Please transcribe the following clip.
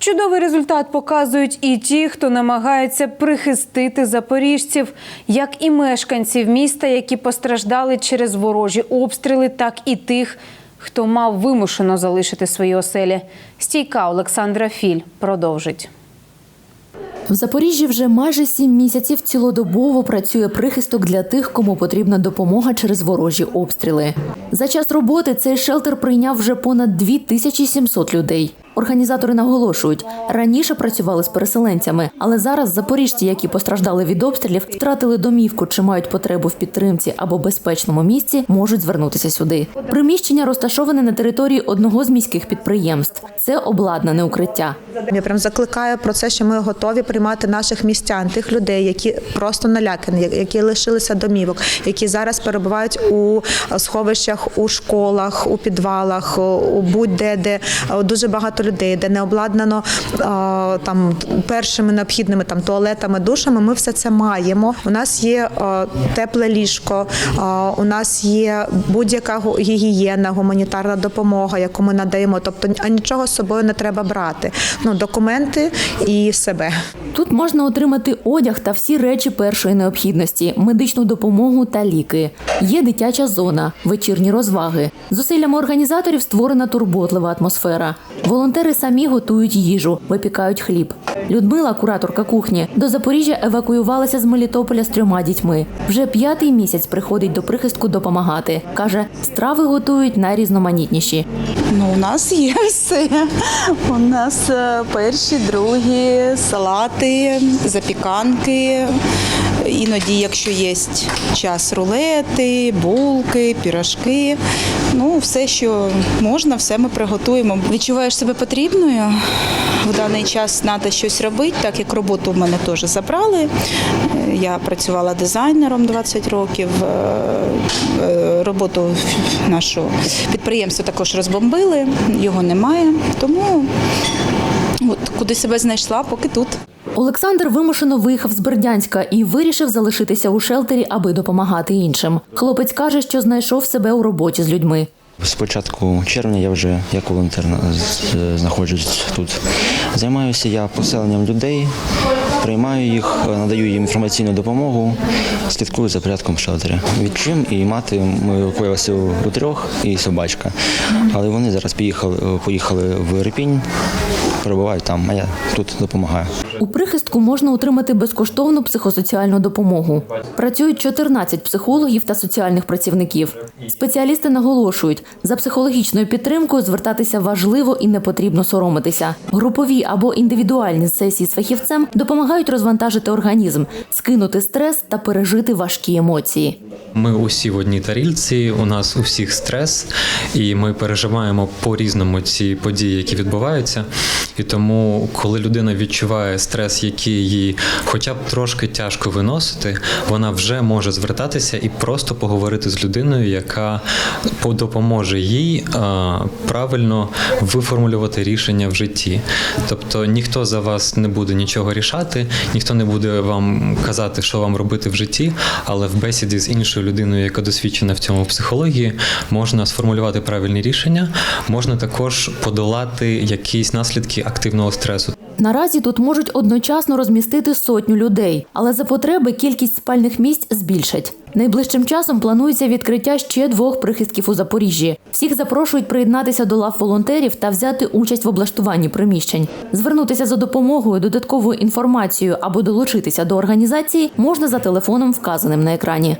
Чудовий результат показують і ті, хто намагається прихистити запоріжців, як і мешканців міста, які постраждали через ворожі обстріли, так і тих, хто мав вимушено залишити свої оселі. Стійка Олександра Філь продовжить. В Запоріжжі вже майже сім місяців цілодобово працює прихисток для тих, кому потрібна допомога через ворожі обстріли. За час роботи цей шелтер прийняв вже понад 2700 людей. Організатори наголошують, раніше працювали з переселенцями, але зараз запоріжці, які постраждали від обстрілів, втратили домівку чи мають потребу в підтримці або безпечному місці, можуть звернутися сюди. Приміщення розташоване на території одного з міських підприємств. Це обладнане укриття. Я прям закликаю про це, що ми готові приймати наших містян, тих людей, які просто налякані, які лишилися домівок, які зараз перебувають у сховищах, у школах, у підвалах, у будь-де, де дуже багато людей, де не обладнано там першими необхідними там туалетами, душами. Ми все це маємо. У нас є тепле ліжко, у нас є будь-яка гігієна, гуманітарна допомога, яку ми надаємо. Тобто а нічого з собою не треба брати. Ну документи і себе. Тут можна отримати одяг та всі речі першої необхідності, медичну допомогу та ліки. Є дитяча зона, вечірні розваги. Зусиллями організаторів створена турботлива атмосфера. Волонтери самі готують їжу, випікають хліб. Людмила, кураторка кухні, до Запоріжжя евакуювалася з Мелітополя з трьома дітьми. Вже п'ятий місяць приходить до прихистку допомагати. каже, страви готують найрізноманітніші. Ну, у нас є все. У нас е, перші, другі, салати, запіканки. Іноді, якщо є час, рулети, булки, пірожки. Ну, все, що можна, все ми приготуємо. Відчуваєш себе потрібною. В даний час треба щось робити, так як роботу в мене теж забрали. Я працювала дизайнером 20 років. Е, е, Роботу нашу підприємство також розбомбили, його немає. Тому от, куди себе знайшла, поки тут. Олександр вимушено виїхав з Бердянська і вирішив залишитися у шелтері, аби допомагати іншим. Хлопець каже, що знайшов себе у роботі з людьми. З початку червня я вже як волонтер знаходжусь тут. Займаюся я поселенням людей, приймаю їх, надаю їм інформаційну допомогу, слідкую за порядком в шелтері. Відчим і мати ми евакуювалися у трьох і собачка. Але вони зараз поїхали, поїхали в Ірпінь, перебувають там, а я тут допомагаю. У прихистку можна отримати безкоштовну психосоціальну допомогу. Працюють 14 психологів та соціальних працівників. Спеціалісти наголошують, за психологічною підтримкою звертатися важливо і не потрібно соромитися. Групові або індивідуальні сесії з фахівцем допомагають розвантажити організм, скинути стрес та пережити важкі емоції. Ми усі в одній тарільці, у нас у всіх стрес, і ми переживаємо по-різному ці події, які відбуваються. І тому, коли людина відчуває стрес, який їй хоча б трошки тяжко виносити, вона вже може звертатися і просто поговорити з людиною, яка допоможе їй правильно виформулювати рішення в житті. Тобто ніхто за вас не буде нічого рішати, ніхто не буде вам казати, що вам робити в житті, але в бесіді з іншою людиною, яка досвідчена в цьому психології, можна сформулювати правильні рішення, можна також подолати якісь наслідки активного стресу. Наразі тут можуть одночасно розмістити сотню людей, але за потреби кількість спальних місць збільшать. Найближчим часом планується відкриття ще двох прихистків у Запоріжжі. Всіх запрошують приєднатися до лав волонтерів та взяти участь в облаштуванні приміщень. Звернутися за допомогою, додатковою інформацією або долучитися до організації можна за телефоном, вказаним на екрані.